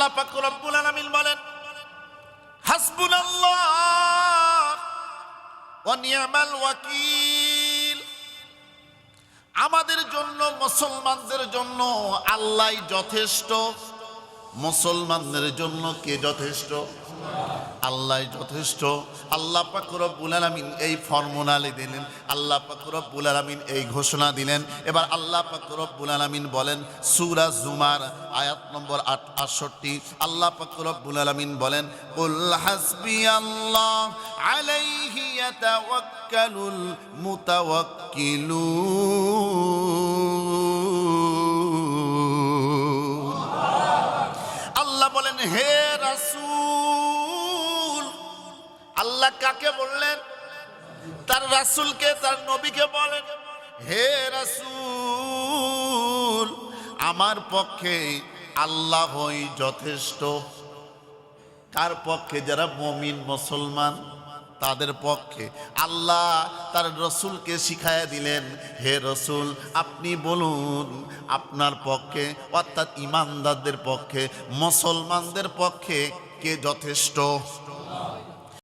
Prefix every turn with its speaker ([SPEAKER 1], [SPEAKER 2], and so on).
[SPEAKER 1] আল্লাহ পাক রব্বুল আলামিন বলেন, হাসবুনাল্লাহ ওয়া নিয়ামাল ওয়াকিল। আমাদের জন্য, মুসলমানদের জন্য আল্লাহ যথেষ্ট, মুসলমানদের জন্য কে যথেষ্ট? আল্লাহ যথেষ্ট। আল্লাহ পাক রব্বুল আলামিন এই ফর্মুলালি দিলেন। আল্লাহ পাক রব্বুল আলামিন এই ঘোষণা দিলেন। এবার আল্লাহ পাক রব্বুল আলামিন বলেন, সূরা জুমার আয়াত নম্বর আট, আটষট্টি। আল্লাহ পাক রব্বুল আলামিন বলেন আল্লাহ বলেন, হে রাসূল আল্লাহ কাকে বললেন? তার রাসূলকে, তার নবীকে বলেন, হে রাসূল, আমার পক্ষে আল্লাহই যথেষ্ট। কার পক্ষে? যারা মমিন, মুসলমান, তাদের পক্ষে। আল্লাহ তার রসুলকে শিখাইয়া দিলেন, হে রসুল, আপনি বলুন, আপনার পক্ষে, অর্থাৎ ইমানদারদের পক্ষে, মুসলমানদের পক্ষে কে যথেষ্ট?